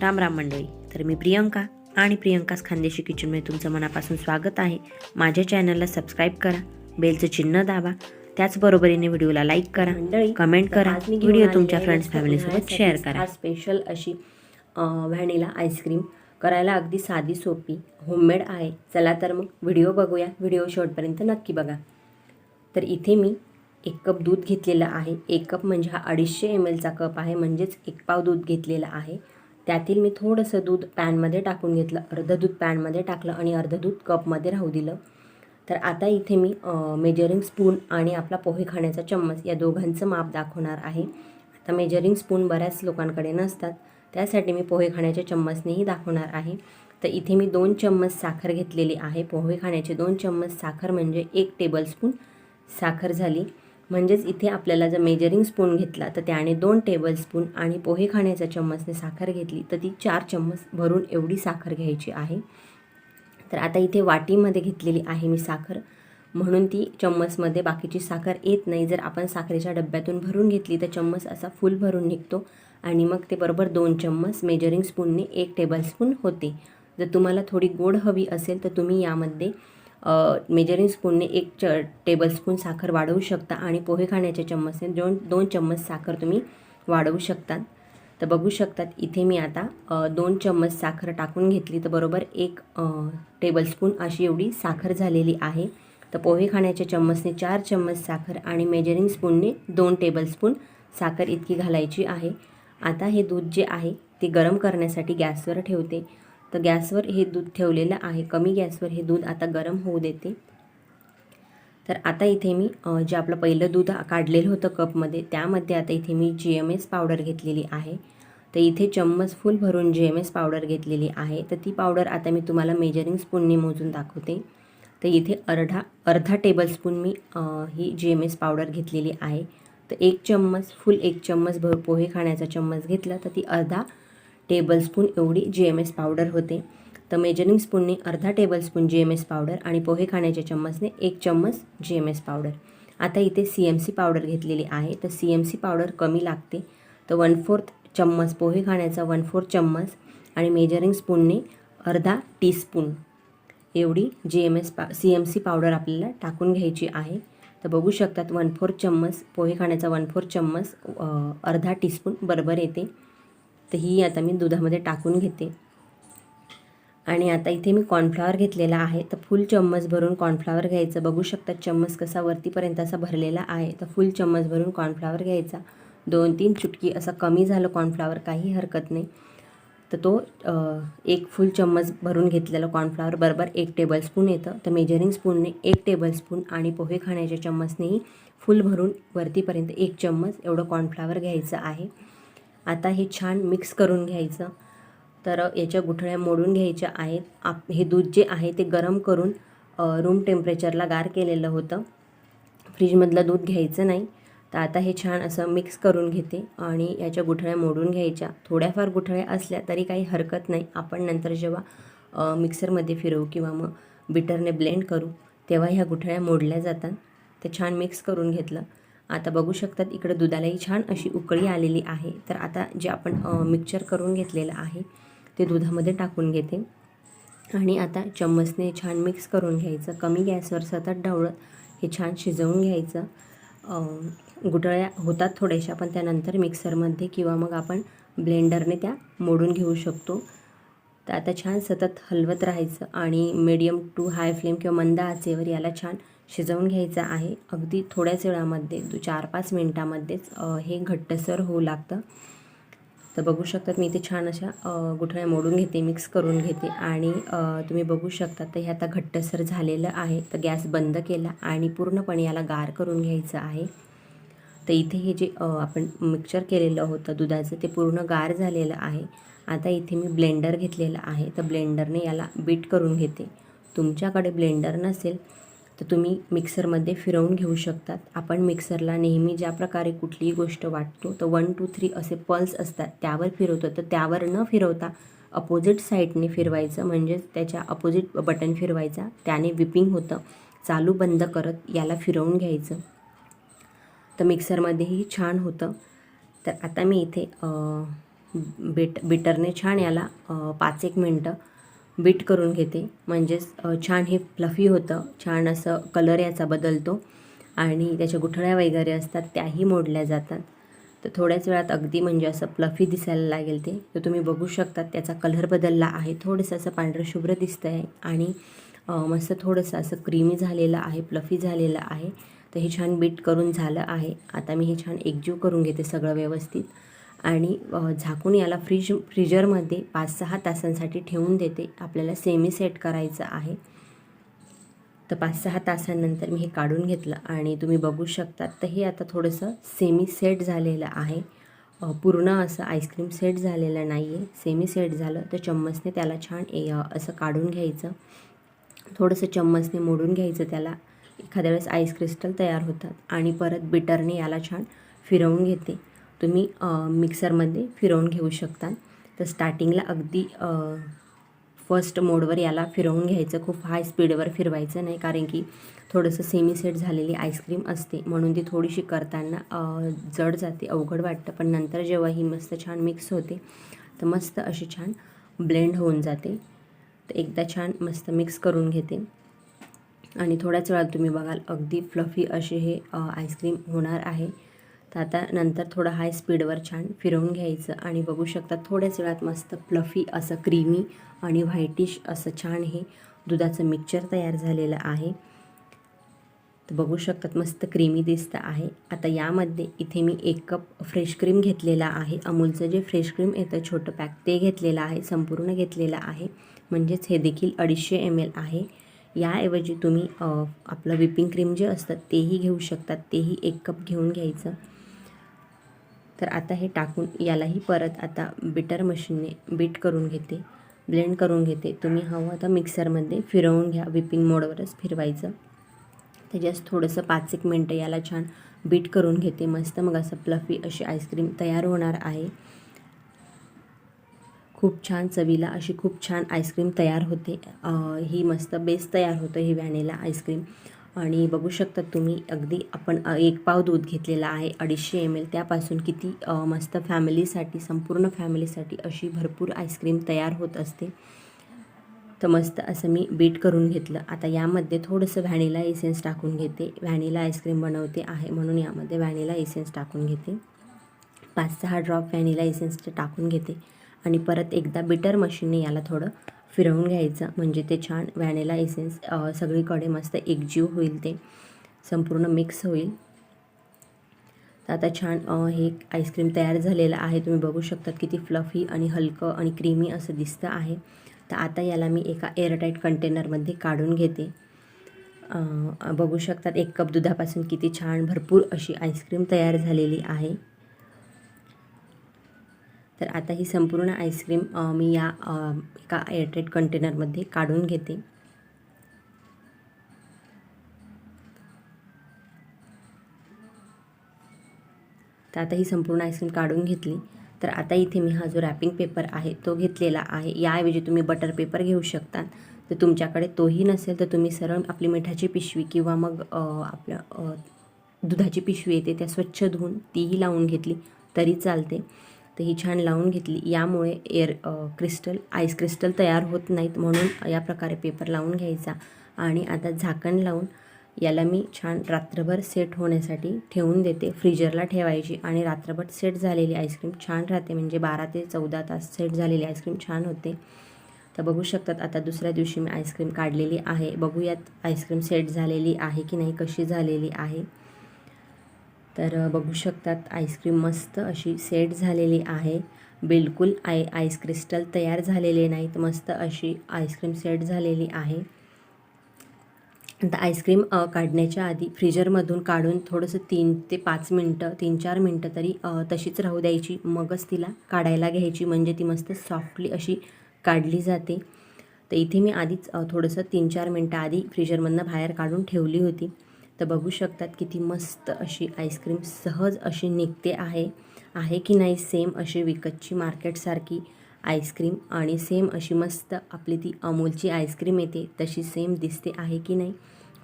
राम राम मंडळी. तर मी प्रियंका आणि प्रियंकाच खानदेशी किचनमध्ये तुमचं मनापासून स्वागत आहे. माझ्या चॅनलला सबस्क्राईब करा बेलचं चिन्ह दाबा त्याचबरोबरीने व्हिडिओला लाईक करा मंडळी कमेंट करा व्हिडिओ तुमच्या फ्रेंड्स फॅमिलीसोबत शेअर करा. स्पेशल अशी व्हॅनिला आईस्क्रीम करायला अगदी साधी सोपी होममेड आहे. चला तर मग व्हिडिओ बघूया. व्हिडिओ शेवटपर्यंत नक्की बघा. तर इथे मी एक कप दूध घेतलेलं आहे. एक कप म्हणजे हा अडीचशे एम एलचा कप आहे. म्हणजेच एक पाव दूध घेतलेलं आहे. त्यातील मी थोडंसं दूध पॅनमध्ये टाकून घेतलं. अर्धं दूध पॅनमध्ये टाकलं आणि अर्ध दूध कपमध्ये राहू दिलं. तर आता इथे मी मेजरिंग स्पून आणि आपला पोहे खाण्याचा चम्मच या दोघांचं माप दाखवणार आहे. आता मेजरिंग स्पून बऱ्याच लोकांकडे नसतात. त्यासाठी मी पोहे खाण्याच्या चम्मचनेही दाखवणार आहे. तर इथे मी दोन चम्मच साखर घेतलेली आहे. पोहे खाण्याचे दोन चम्मच साखर म्हणजे एक टेबलस्पून साखर झाली. म्हणजेच इथे आपल्याला जर मेजरिंग स्पून घेतला तर त्याने दोन टेबलस्पून आणि पोहे खाण्याच्या चम्मचने साखर घेतली तर ती चार चम्मच भरून एवढी साखर घ्यायची आहे. तर आता इथे वाटीमध्ये घेतलेली आहे मी साखर. म्हणून ती चम्मचमध्ये बाकीची साखर येत नाही. जर आपण साखरेच्या डब्यातून भरून घेतली तर चम्मच असा फुल भरून निघतो. आणि मग ते बरोबर दोन चम्मच मेजरिंग स्पूनने एक टेबलस्पून होते. जर तुम्हाला थोडी गोड हवी असेल तर तुम्ही यामध्ये मेजरिंग स्पूनने एक च टेबलस्पून साखर वाढवू शकता आणि पोहे खाण्याच्या चम्मचने दोन दोन चम्मच साखर तुम्ही वाढवू शकतात. तर बघू शकतात इथे मी आता दोन चम्मच साखर टाकून घेतली तर बरोबर एक टेबलस्पून अशी एवढी साखर झालेली आहे. तर पोहे खाण्याच्या चम्मचने चार चम्मच साखर आणि मेजरिंग स्पूनने दोन टेबलस्पून साखर इतकी घालायची आहे. आता हे दूध जे आहे ते गरम करण्यासाठी गॅसवर ठेवते. तर गॅसवर हे दूध ठेवलेलं आहे. कमी गॅसवर हे दूध आता गरम होऊ देते. तर आता इथे मी जे आपलं पहिलं दूध काढलेलं होतं कपमध्ये त्यामध्ये आता इथे मी जी एम एस पावडर घेतलेली आहे. तर इथे चम्मच फुल भरून जी एम एस पावडर घेतलेली आहे. तर ती पावडर आता मी तुम्हाला मेजरिंग स्पूनने मोजून दाखवते. तर इथे अर्धा अर्धा टेबलस्पून मी ही जी एम एस पावडर घेतलेली आहे. तर एक चम्मच फुल एक चम्मच भर पोहे खाण्याचा चम्मच घेतला. तर ती अर्धा टेबलस्पून एवढी जी एम एस पावडर होते. तर मेजरिंग स्पूनने अर्धा tablespoon G M S powder आणि पोहे खाण्याच्या चम्मचने एक चम्मच जी एम एस पावडर आता इथे सी एम सी पावडर घेतलेली आहे. तर सी एम सी पावडर कमी लागते. तर वन फोर्थ चम्मच पोहे खाण्याचा वन फोर्थ चम्मच आणि मेजरिंग स्पूनने अर्धा टीस्पून एवढी जी एम एस पा सी एम सी पावडर आपल्याला टाकून घ्यायची आहे. तर बघू शकतात वन फोर्थ चम्मच पोहे खाण्याचा वन फोर्थ चम्मच अर्धा टीस्पून बरोबर येते. तर ही आता मी दुधामध्ये टाकून घेते. आणि आता इथे मी कॉर्नफ्लॉवर घेतलेला आहे. तर फुल चम्मच भरून कॉर्नफ्लॉवर घ्यायचं. बघू शकता चम्मच कसा वरतीपर्यंत असा भरलेला आहे. तर फुल चम्मच भरून कॉर्नफ्लॉवर घ्यायचा. दोन तीन चुटकी असं कमी झालं कॉर्नफ्लॉवर काही हरकत नाही. तर तो एक फुल चम्मच भरून घेतलेला कॉर्नफ्लॉवर बरोबर एक टेबलस्पून येतं. तर मेजरिंग स्पूनने एक टेबलस्पून आणि पोहे खाण्याच्या चम्मचनेही फुल भरून वरतीपर्यंत एक चम्मच एवढं कॉर्नफ्लॉवर घ्यायचं आहे. आता हे छान मिक्स करून घ्यायचं. तर याच्या गुठळ्या मोडून घ्यायच्या आहेत. आप हे दूध जे आहे ते गरम करून रूम टेम्परेचरला गार केलेलं होतं. फ्रीजमधलं दूध घ्यायचं नाही. तर आता हे छान असं मिक्स करून घेते आणि याच्या गुठळ्या मोडून घ्यायच्या. थोड्याफार गुठळ्या असल्या तरी काही हरकत नाही. आपण नंतर जेव्हा मिक्सरमध्ये फिरवू किंवा मग बिटरने ब्लेंड करू तेव्हा ह्या गुठळ्या मोडल्या जातात. ते छान मिक्स करून घेतलं. आता बघू शकतात इकडं दुधालाही छान अशी उकळी आलेली आहे. तर आता जे आपण मिक्सचर करून घेतलेलं आहे ते दुधामध्ये टाकून घेते. आणि आता चम्मचने छान मिक्स करून घ्यायचं. कमी गॅसवर सतत ढवळत हे छान शिजवून घ्यायचं. गुटळ्या गुठळ्या होतात थोड्याशा पण त्यानंतर मिक्सरमध्ये किंवा मग आपण ब्लेंडरने त्या मोडून घेऊ शकतो. तर आता छान सतत हलवत राहायचं. आणि मीडियम टू हाय फ्लेम किंवा मंद आचेवर याला छान शिजवून घ्यायचं आहे. अगदी थोड्याच वेळामध्ये दो चार पाच मिनटामध्येच हे घट्टसर होऊ लागतं. तर बघू शकतात मी इथे छान अशा गुठळ्या मोडून घेते मिक्स करून घेते आणि तुम्ही बघू शकता तर हे आता घट्टसर झालेलं आहे. तर गॅस बंद केला आणि पूर्णपणे याला गार करून घ्यायचं आहे. तर इथे हे जे आपण मिक्सचर केलेलं होतं दुधाचं ते पूर्ण गार झालेलं आहे. आता इथे मी ब्लेंडर घेतलेलं आहे. तर ब्लेंडरने याला बीट करून घेते. तुमच्याकडे ब्लेंडर नसेल तर तुम्ही मिक्सरमध्ये फिरवून घेऊ शकतात. आपण मिक्सरला नेहमी ज्या प्रकारे कुठलीही गोष्ट वाटतो तर वन टू थ्री असे पल्स असतात. त्यावर फिरवतो. तर त्यावर न फिरवता अपोजिट साईडने फिरवायचं म्हणजेच त्याच्या अपोजिट बटन फिरवायचा. त्याने विपिंग होतं. चालू बंद करत याला फिरवून घ्यायचं. तर मिक्सरमध्येही छान होतं. तर आता मी इथे बेट बिटरने छान याला पाच एक मिनटं बीट करून घेते. म्हणजेच छान हे फ्लफी होतं. छान असं कलर याचा बदलतो. आणि त्याच्या गुठळ्या वगैरे असतात त्याही मोडल्या जातात. तर थोड्याच वेळात अगदी म्हणजे असं प्लफी दिसायला लागेल ते. तर तुम्ही बघू शकता त्याचा कलर बदलला आहे. थोडंसं असं पांढरं शुभ्र दिसतं आहे आणि मस्त थोडंसं असं क्रीमी झालेलं आहे प्लफी झालेलं आहे. तर हे छान बीट करून झालं आहे. आता मी हे छान एकजीव करून घेते सगळं व्यवस्थित. आणि झाकून याला फ्रीज फ्रीजरमध्ये पाच सहा तासांसाठी ठेवून देते. आपल्याला सेमी सेट करायचं आहे. तर पाच सहा तासांनंतर मी हे काढून घेतलं आणि तुम्ही बघू शकतात. तर हे आता थोडंसं सेमी सेट झालेलं आहे. पूर्ण असं आईस्क्रीम सेट झालेलं नाही आहे. सेमी सेट झालं तर चम्मचने त्याला छान ए असं काढून घ्यायचं. थोडंसं चम्मचने मोडून घ्यायचं त्याला. एखाद्या वेळेस आईस क्रिस्टल तयार होतात आणि परत बिटरने याला छान फिरवून घेते. तुम्ही मिक्सरमध्ये फिरवून घेऊ शकता. तर स्टार्टिंगला अगदी फर्स्ट मोडवर याला फिरवून घ्यायचं. खूप हाय स्पीडवर फिरवायचं नाही कारण की थोडंसं सेमी सेट झालेली आईस्क्रीम असते. म्हणून ती थोडीशी करताना जड जाते अवघड वाटतं. पण नंतर जेव्हा ही मस्त छान मिक्स होते तर मस्त अशी छान ब्लेंड होऊन जाते. तर एकदा छान मस्त मिक्स करून घेते. आणि थोड्याच वेळात तुम्ही बघाल अगदी फ्लफी असे हे आईस्क्रीम होणार आहे. तर आता नंतर थोडं हाय स्पीडवर छान फिरवून घ्यायचं आणि बघू शकता थोड्याच वेळात मस्त प्लफी असं क्रीमी आणि व्हाईटिश असं छान हे दुधाचं मिक्सचर तयार झालेलं आहे. तर बघू शकतात मस्त क्रीमी दिसतं आहे. आता यामध्ये इथे मी एक कप फ्रेश क्रीम घेतलेला आहे. अमूलचं जे फ्रेश क्रीम येतं छोटं पॅक ते घेतलेलं आहे संपूर्ण घेतलेलं आहे. म्हणजेच हे देखील अडीचशे एम एल आहे. याऐवजी तुम्ही आपलं विपिंग क्रीम जे असतं तेही घेऊ शकतात. तेही एक कप घेऊन घ्यायचं. तर आता हे टाकून यालाही परत आता बिटर मशीनने बीट करून घेते ब्लेंड करून घेते. तुम्ही हवं आता मिक्सरमध्ये फिरवून घ्या विपिंग मोडवरच फिरवायचं. त्याच्यास थोडंसं पाच एक मिनटं याला छान बीट करून घेते. मस्त मग असं प्लफी अशी आईस्क्रीम तयार होणार आहे. खूप छान चवीला अशी खूप छान आईस्क्रीम तयार होते. ही मस्त बेस तयार होतं ही व्हॅनिला आईस्क्रीम आणि बघू शकता तुम्ही अगदी आपण एक पाव दूध घेतलेला आहे अडीचशे एम एल त्यापासून किती मस्त फॅमिलीसाठी संपूर्ण फॅमिलीसाठी अशी भरपूर आईस्क्रीम तयार होत असते. तर मस्त असं मी बीट करून घेतलं. आता यामध्ये थोडंसं व्हॅनिला एसेन्स टाकून घेते. व्हॅनिला आईस्क्रीम बनवते आहे म्हणून यामध्ये व्हॅनिला एसेन्स टाकून घेते. पाच सहा ड्रॉप व्हॅनिला एसेन्सचे टाकून घेते. आणि परत एकदा बिटर मशीनने याला थोडं फिरवून घ्यायचं. म्हणजे ते छान व्हॅनिला एसेन्स सगळीकडे मस्त एकजीव होईल ते. संपूर्ण मिक्स होईल. तर आता छान हे आईस्क्रीम तयार झालेलं आहे. तुम्ही बघू शकतात किती फ्लफी आणि हलकं आणि क्रीमी असं दिसतं आहे. तर आता याला मी एका एअरटाईट कंटेनरमध्ये काढून घेते. बघू शकतात एक कप दुधापासून किती छान भरपूर अशी आईस्क्रीम तयार झालेली आहे. तर आता ही संपूर्ण आईस्क्रीम मी या एका एअरटेड कंटेनरमध्ये काढून घेते. तर आता ही संपूर्ण आईस्क्रीम काढून घेतली. तर आता इथे मी हा जो रॅपिंग पेपर आहे तो घेतलेला आहे. याऐवजी तुम्ही बटर पेपर घेऊ शकता. तर तुमच्याकडे तोही नसेल तर तुम्ही सरळ आपली मिठाची पिशवी किंवा मग आपलं दुधाची पिशवी येते त्या स्वच्छ धुवून तीही लावून घेतली तरी चालते. तर ही छान लावून घेतली. यामुळे एअर क्रिस्टल आईस क्रिस्टल तयार होत नाहीत म्हणून या प्रकारे पेपर लावून घ्यायचा. आणि आता झाकण लावून याला मी छान रात्रभर सेट होण्यासाठी ठेवून देते. फ्रीजरला ठेवायची आणि रात्रभर सेट झालेली आईस्क्रीम छान राहते. म्हणजे बारा ते चौदा तास सेट झालेली आईस्क्रीम छान होते. तर बघू शकतात आता दुसऱ्या दिवशी मी आईस्क्रीम काढलेली आहे. बघूयात आईस्क्रीम सेट झालेली आहे की नाही कशी झालेली आहे. तर बघू शकतात आईस्क्रीम मस्त अशी सेट झालेली आहे. बिलकुल आय आईस क्रिस्टल तयार झालेले नाहीत. मस्त अशी आईस्क्रीम सेट झालेली आहे. आता आईस्क्रीम काढण्याच्या आधी फ्रीजरमधून काढून थोडंसं तीन ते पाच मिनटं तीन चार मिनटं तरी तशीच राहू द्यायची. मगच तिला काढायला घ्यायची. म्हणजे ती मस्त सॉफ्टली अशी काढली जाते. तर इथे मी आधीच थोडंसं तीन चार मिनटं आधी फ्रीजरमधनं बाहेर काढून ठेवली होती. तर बघू शकतात किती मस्त अशी आईस्क्रीम सहज अशी निघते आहे. आहे की नाही? सेम अशी विकतची मार्केटसारखी आईस्क्रीम आणि सेम अशी मस्त आपली ती अमूलची आईस्क्रीम येते. तशी सेम दिसते आहे की नाही?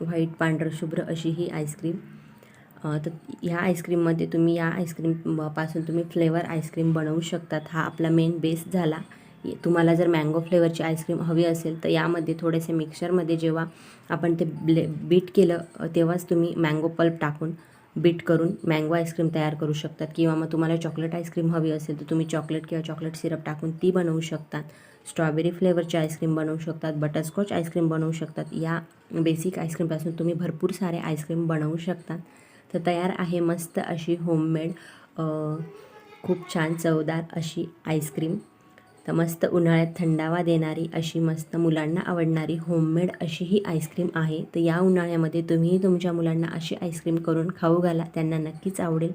व्हाईट पांढरशुभ्र अशी ही आईस्क्रीम. तर ह्या आईस्क्रीममध्ये तुम्ही या आईस्क्रीमपासून तुम्ही फ्लेवर आईस्क्रीम बनवू शकतात. हा आपला मेन बेस झाला. तुम्हाला जर मँगो फ्लेवरची आईस्क्रीम हवी असेल तर यामध्ये थोडेसे मिक्सरमध्ये जेव्हा आपण ते ब्ले बीट केलं तेव्हाच तुम्ही मँगो पल्प टाकून बीट करून मँगो आईस्क्रीम तयार करू शकतात. किंवा मग तुम्हाला चॉकलेट आईस्क्रीम हवी असेल तर तुम्ही चॉकलेट किंवा चॉकलेट सिरप टाकून ती बनवू शकतात. स्ट्रॉबेरी फ्लेवरची आईस्क्रीम बनवू शकतात बटरस्कॉच आईस्क्रीम बनवू शकतात. या बेसिक आईस्क्रीमपासून तुम्ही भरपूर सारे आईस्क्रीम बनवू शकतात. तर तयार आहे मस्त अशी होममेड खूप छान चवदार अशी आईस्क्रीम तर मस्त उन्हाळ्यात थंडावा देणारी अशी मस्त मुलांना आवडणारी होममेड अशी ही आईस्क्रीम आहे. तर या उन्हाळ्यामध्ये तुम्हीही तुमच्या मुलांना अशी आईस्क्रीम करून खाऊ घाला. त्यांना नक्कीच आवडेल.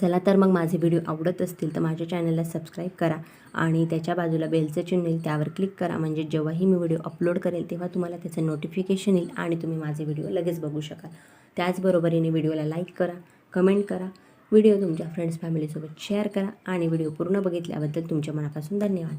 चला तर मग माझे व्हिडिओ आवडत असतील तर माझ्या चॅनलला सबस्क्राईब करा आणि त्याच्या बाजूला बेलचं चिन्ह येईल त्यावर क्लिक करा. म्हणजे जेव्हाही मी व्हिडिओ अपलोड करेल तेव्हा तुम्हाला त्याचं नोटिफिकेशन येईल आणि तुम्ही माझे व्हिडिओ लगेच बघू शकाल. त्याचबरोबरीने व्हिडिओला लाईक करा कमेंट करा व्हिडिओ तुमच्या फ्रेंड्स फॅमिलीसोबत शेअर करा आणि व्हिडिओ पूर्ण बघितल्याबद्दल तुमच्या मनापासून धन्यवाद.